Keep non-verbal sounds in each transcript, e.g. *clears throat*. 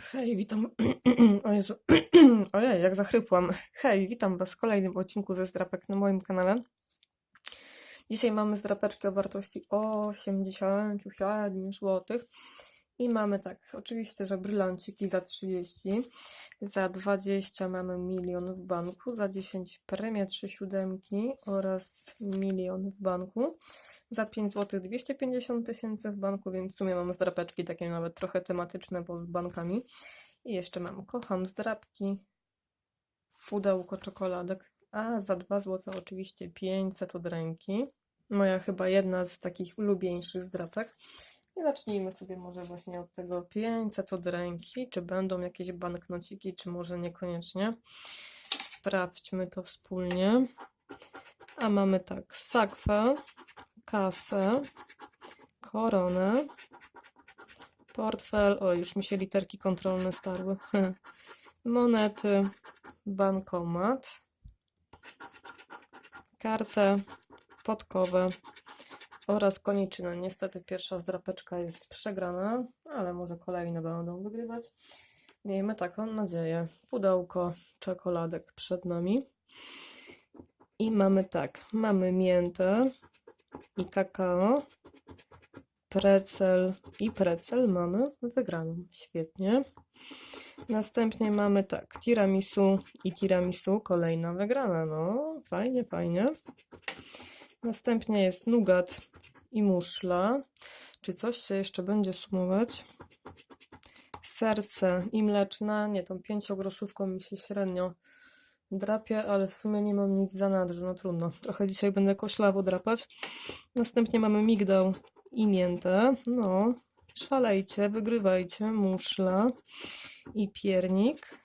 Hej, witam. *clears throat* O Jezu. *clears throat* Ojej, jak zachrypłam. Hej, witam Was w kolejnym odcinku ze zdrapek na moim kanale. Dzisiaj mamy zdrapeczki o wartości 87 zł. I mamy tak, oczywiście, że brylanciki za 30, za 20 mamy milion w banku, za 10 premia 3 siódemki oraz milion w banku. Za 5 zł 250 tysięcy w banku, więc w sumie mam zdrapeczki takie nawet trochę tematyczne, bo z bankami. I jeszcze mam kocham zdrapki, pudełko czekoladek, a za 2 zł oczywiście 500 od ręki. Moja chyba jedna z takich ulubieńszych zdrapek. I zacznijmy sobie może właśnie od tego 500 od ręki. Czy będą jakieś banknociki, czy może niekoniecznie. Sprawdźmy to wspólnie. A mamy tak, sakwę, kasę, koronę, portfel, o już mi się literki kontrolne starły, *laughs* monety, bankomat, kartę, podkowę oraz koniczynę. Niestety pierwsza zdrapeczka jest przegrana, ale może kolejne będą wygrywać. Miejmy taką nadzieję. Pudełko czekoladek przed nami. I mamy tak, mamy miętę i kakao, precel i precel mamy wygraną. Świetnie. Następnie mamy tak, tiramisu i tiramisu, kolejna wygrana. No, fajnie, fajnie. Następnie jest nugat i muszla. Czy coś się jeszcze będzie sumować? Serce i mleczna. Nie, tą pięciogrosówką mi się średnio drapie, ale w sumie nie mam nic za nadrze, no trudno. Trochę dzisiaj będę koślawo drapać. Następnie mamy migdał i miętę. No, szalejcie, wygrywajcie. Muszla i piernik,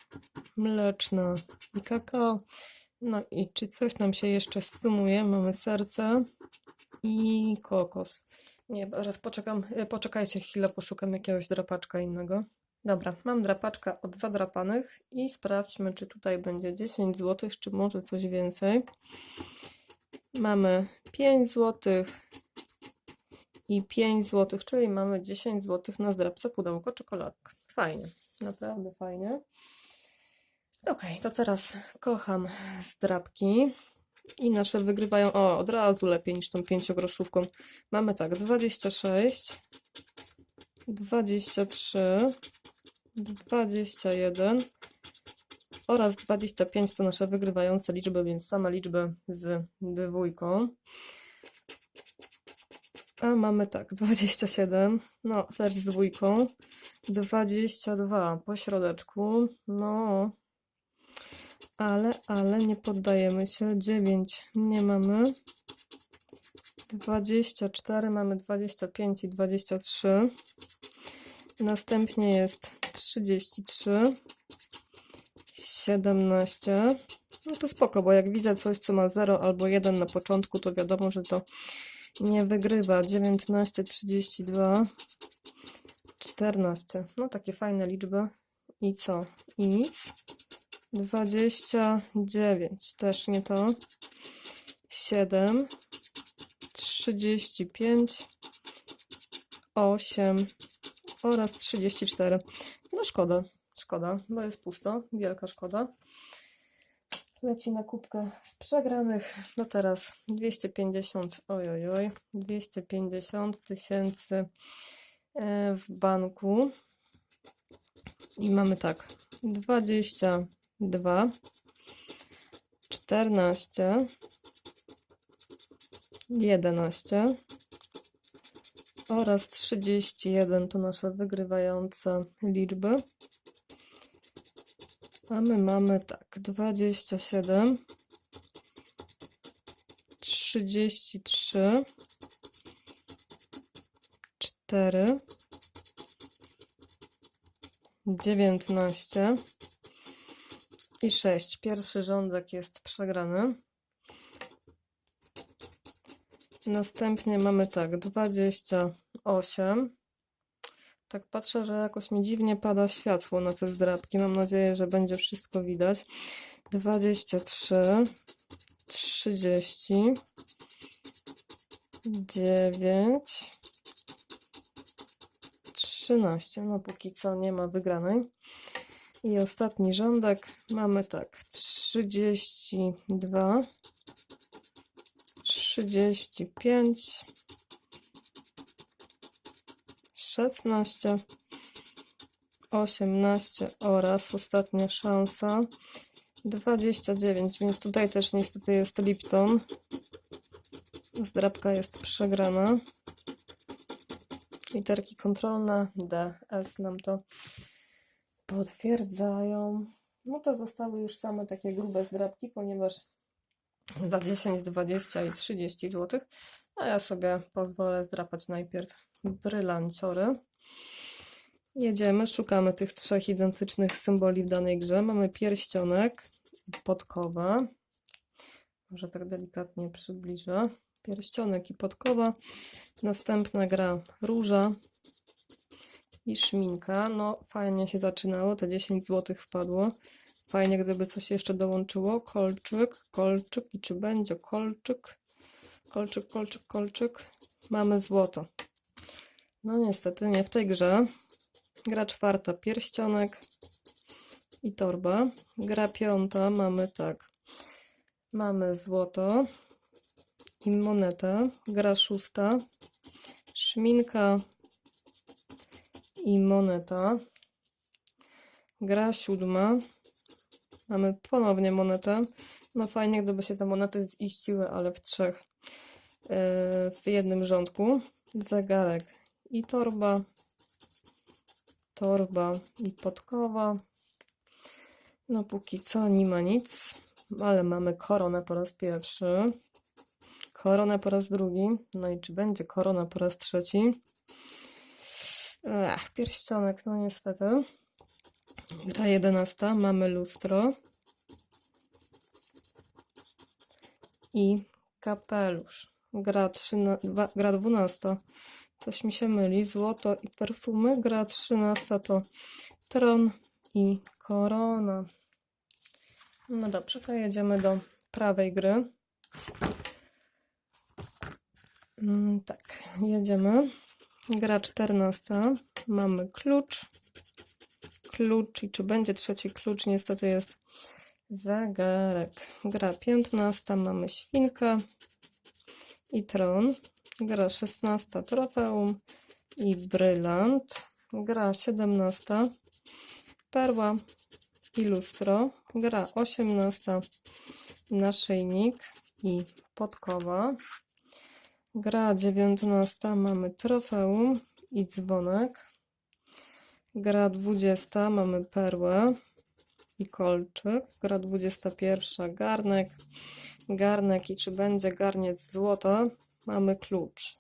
mleczna i kakao. No i czy coś nam się jeszcze sumuje? Mamy serce i kokos. Nie, teraz poczekam, e, poczekajcie chwilę, poszukam jakiegoś drapaczka innego. Dobra, mam drapaczka od zadrapanych i sprawdźmy, czy tutaj będzie 10 zł, czy może coś więcej. Mamy 5 zł i 5 zł, czyli mamy 10 zł na zdrapce pudełko czekoladek. Fajnie, naprawdę fajnie. Ok, to teraz kocham zdrapki. I nasze wygrywają, o, od razu lepiej niż tą pięciogroszówką. Mamy tak, 26, 23, 21 oraz 25 to nasze wygrywające liczby, więc same liczby z dwójką. A mamy tak, 27, no też z dwójką, 22 po środeczku, no. Ale, ale nie poddajemy się, 9 nie mamy, 24 mamy 25 i 23, następnie jest 33, 17, no to spoko, bo jak widzę coś, co ma 0 albo 1 na początku, to wiadomo, że to nie wygrywa. 19, 32, 14. No takie fajne liczby. I co? I nic. 29. Też nie to. 7, 35, 8 oraz 34. No szkoda. Szkoda, bo jest pusto. Wielka szkoda leci na kubkę z przegranych. No teraz 250, oj, oj, oj, 250 tysięcy e, w banku. I mamy tak, 22, 14, 11 oraz 31 to nasze wygrywające liczby. A my mamy tak, 27, 33, 4, 19 i 6. Pierwszy rządek jest przegrany. Następnie mamy tak, 28, tak patrzę, że jakoś mi dziwnie pada światło na te zdrabki. Mam nadzieję, że będzie wszystko widać. 23, 30, 9, 13. No póki co nie ma wygranej. I ostatni rządek mamy tak 32, 35, 16, 18 oraz ostatnia szansa 29, więc tutaj też niestety jest Lipton. Zdrabka jest przegrana. Literki kontrolne D, S nam to potwierdzają. No to zostały już same takie grube zdrabki, ponieważ za 10, 20 i 30 zł. A ja sobie pozwolę zdrapać najpierw brylanciory. Jedziemy, szukamy tych trzech identycznych symboli w danej grze. Mamy pierścionek, podkowa. Może tak delikatnie przybliżę. Pierścionek i podkowa. Następna gra róża i szminka. No, fajnie się zaczynało, te 10 zł wpadło. Fajnie, gdyby coś jeszcze dołączyło. Kolczyk, kolczyk i czy będzie kolczyk? Kolczyk, kolczyk, kolczyk. Mamy złoto. No niestety nie w tej grze. Gra czwarta, pierścionek i torba. Gra piąta, mamy tak. Mamy złoto i monetę. Gra szósta, szminka i moneta. Gra siódma. Mamy ponownie monetę. No fajnie, gdyby się te monety ziściły, ale w trzech, yy, w jednym rządku. Zegarek i torba. Torba i podkowa. No póki co nie ma nic, ale mamy koronę po raz pierwszy. Koronę po raz drugi. No i czy będzie korona po raz trzeci? Ech, pierścionek, no niestety. Gra 11, mamy lustro. I kapelusz. Gra, 13, dwa- gra 12. Coś mi się myli. Złoto i perfumy. Gra 13 to tron i korona. No dobrze, to jedziemy do prawej gry. Mm, tak, jedziemy. Gra 14. Mamy klucz. Klucz i czy będzie trzeci klucz? Niestety jest zegarek. Gra 15. Mamy świnkę i tron. Gra 16. Trofeum i brylant. Gra 17. Perła i lustro. Gra 18. Naszyjnik i podkowa. Gra 19. Mamy trofeum i dzwonek. Gra 20. Mamy perłę i kolczyk. Gra 21. Garnek. Garnek i czy będzie garniec złota? Mamy klucz.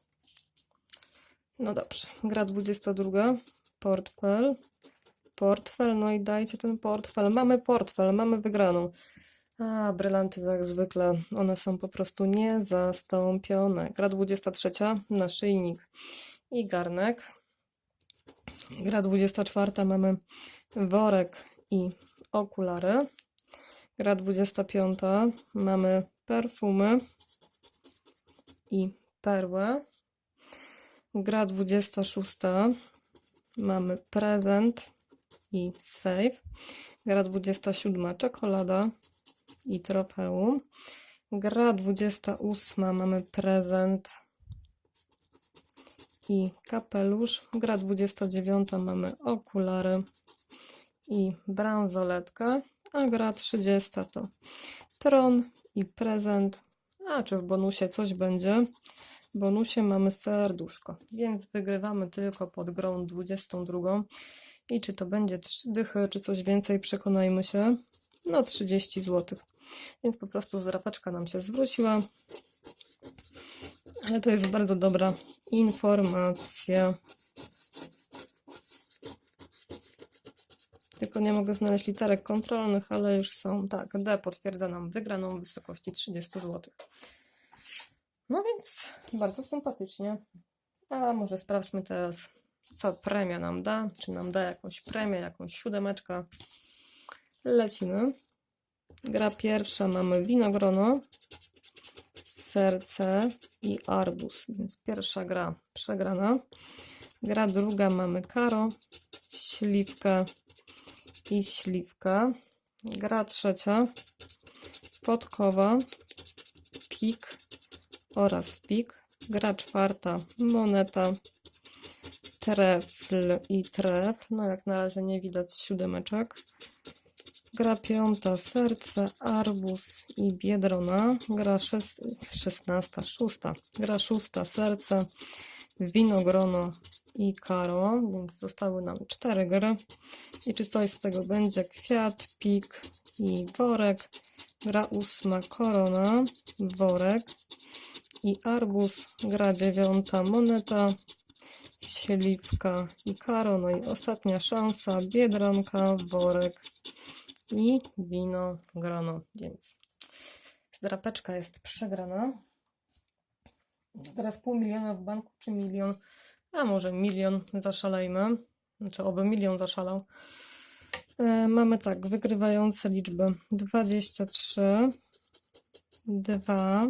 No dobrze. Gra 22. Portfel. Portfel, no i dajcie ten portfel. Mamy portfel, mamy wygraną. A, brylanty jak zwykle, one są po prostu niezastąpione. Gra 23, naszyjnik i garnek. Gra 24, mamy worek i okulary. Gra 25, mamy perfumy i perłę. Gra 26, mamy prezent i safe. Gra 27, czekolada i trofeum. Gra 28, mamy prezent i kapelusz. Gra 29, mamy okulary i bransoletkę. A gra 30 to tron i prezent. A czy w bonusie coś będzie? W bonusie mamy serduszko, więc wygrywamy tylko pod grą 22. I czy to będzie 3 dychy, czy coś więcej, przekonajmy się. No 30 zł. Więc po prostu zrapaczka nam się zwróciła. Ale to jest bardzo dobra informacja. Tylko nie mogę znaleźć literek kontrolnych, ale już są. Tak, D potwierdza nam wygraną w wysokości 30 zł. No więc bardzo sympatycznie. A może sprawdźmy teraz, co premia nam da. Czy nam da jakąś premię, jakąś siódemeczkę. Lecimy. Gra pierwsza mamy winogrono, serce i arbuz, więc pierwsza gra przegrana. Gra druga mamy karo, śliwkę i śliwkę. Gra trzecia, podkowa, pik oraz pik. Gra czwarta, moneta, trefl i trefl. No jak na razie nie widać siódemeczek. Gra piąta, serce, arbuz i biedrona. Gra szes, szesnasta, szósta. Gra szósta, serce, winogrono i karo, więc zostały nam cztery gry. I czy coś z tego będzie? Kwiat, pik i worek. Gra ósma, korona, worek i arbuz. Gra dziewiąta, moneta, śliwka i karo. No i ostatnia szansa, biedronka, worek i wino, grono. Więc zdrapeczka jest przegrana. Teraz pół miliona w banku, czy milion? A może milion, zaszalejmy. Znaczy, oby milion zaszalał. E, mamy tak, wygrywające liczby 23, 2,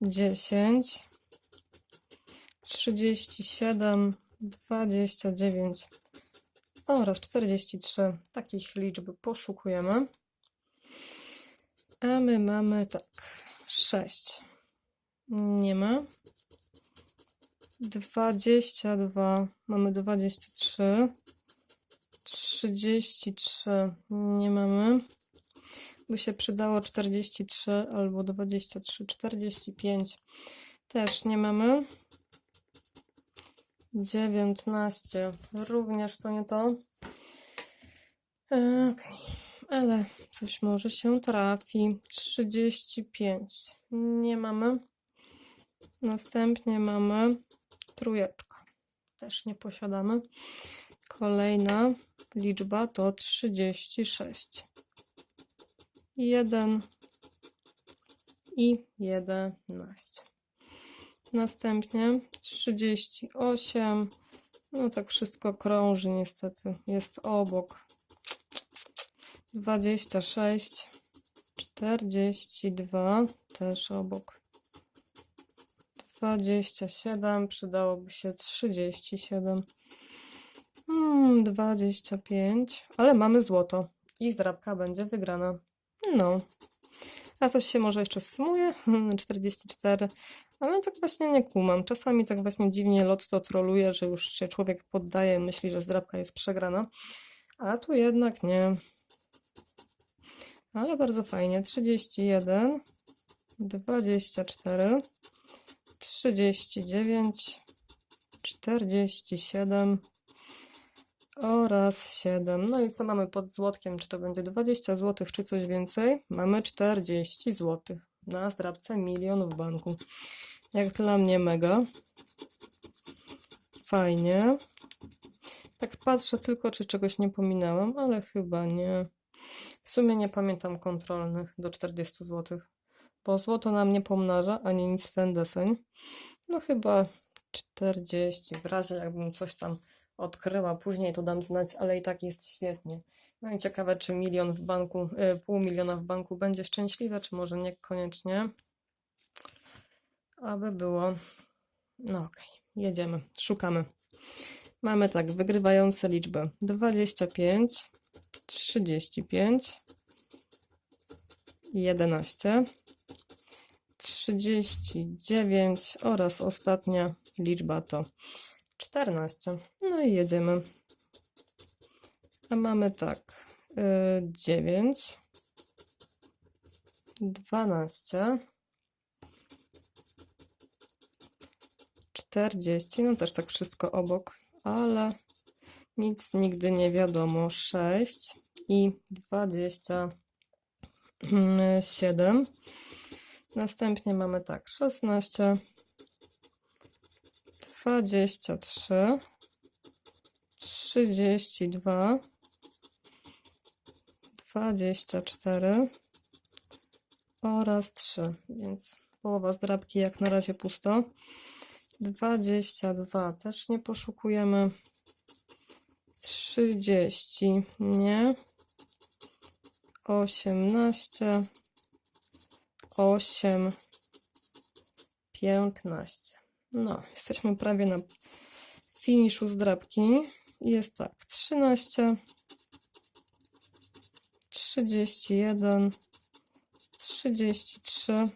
10, 37, 29 oraz 43. Takich liczb poszukujemy. A my mamy tak, 6. Nie ma. 22, mamy 23. 33 nie mamy. By się przydało 43 albo 23, 45 też nie mamy. 19 również to nie to. Okej, ale coś może się trafi. 35 nie mamy. Następnie mamy trójeczkę. Też nie posiadamy. Kolejna liczba to 36. 1 i 11. Następnie 38. No tak wszystko krąży niestety. Jest obok. 26. 42. Też obok. 27. Przydałoby się 37. Hmm, 25. Ale mamy złoto. I zdrabka będzie wygrana. No. A coś się może jeszcze sumuje? *laughs* 44. Ale tak właśnie nie kumam. Czasami tak właśnie dziwnie lotto troluje, że już się człowiek poddaje, myśli, że zdrabka jest przegrana. A tu jednak nie. Ale bardzo fajnie. 31, 24, 39, 47 oraz 7. No i co mamy pod złotkiem? Czy to będzie 20 zł, czy coś więcej? Mamy 40 zł. Na zdrabce milion w banku. Jak dla mnie mega. Fajnie. Tak patrzę tylko, czy czegoś nie pominęłam, ale chyba nie. W sumie nie pamiętam kontrolnych do 40 zł. Bo złoto nam nie pomnaża, ani nic ten deseń. No chyba 40. W razie jakbym coś tam odkryła później, to dam znać, ale i tak jest świetnie. No i ciekawe, czy milion w banku, y, pół miliona w banku będzie szczęśliwe, czy może niekoniecznie. Aby było. No okej, jedziemy, szukamy. Mamy tak, wygrywające liczby 25, 35, 11, 39 oraz ostatnia liczba to 14. No i jedziemy. A mamy tak, y, 9, 12, 40, no też tak wszystko obok, ale nic nigdy nie wiadomo. 6 i 27. Następnie mamy tak, 16, 23, 32, 24 oraz 3, więc połowa zdrabki jak na razie pusto. 22 też nie poszukujemy. 30 nie. 18 8 15 no, jesteśmy prawie na finiszu zdrabki. Jest tak, 13, 31, 33,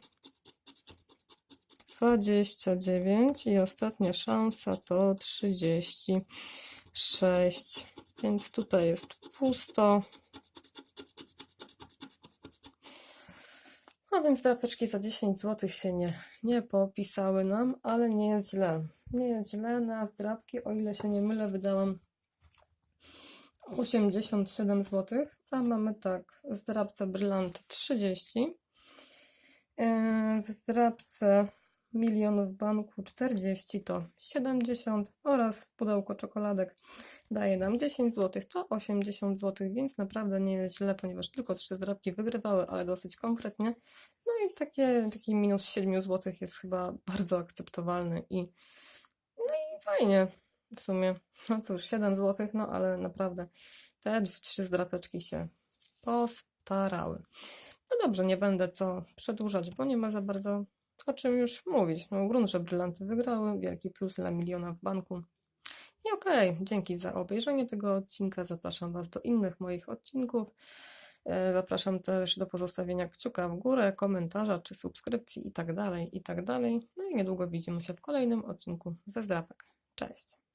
29 i ostatnia szansa to 36. Więc tutaj jest pusto. No więc drapeczki za 10 zł się nie, nie popisały nam, ale nie jest źle. Nie jest źle na zdrapki, o ile się nie mylę, wydałam 87 zł, a mamy tak, zdrabce brylant 30, yy, zdrabce milion w banku 40 to 70 oraz pudełko czekoladek daje nam 10 zł, to 80 zł, więc naprawdę nie jest źle, ponieważ tylko trzy zdrabki wygrywały, ale dosyć konkretnie. No i takie, taki minus 7 zł jest chyba bardzo akceptowalny i no i fajnie w sumie. No cóż, 7 zł, no ale naprawdę te trzy zdrapeczki się postarały. No dobrze, nie będę co przedłużać, bo nie ma za bardzo o czym już mówić. No grunt, że brylanty wygrały, wielki plus dla miliona w banku. I okej, dzięki za obejrzenie tego odcinka. Zapraszam Was do innych moich odcinków. E, Zapraszam też do pozostawienia kciuka w górę, komentarza czy subskrypcji i tak dalej, i tak dalej. No i niedługo widzimy się w kolejnym odcinku ze zdrapek. Cześć!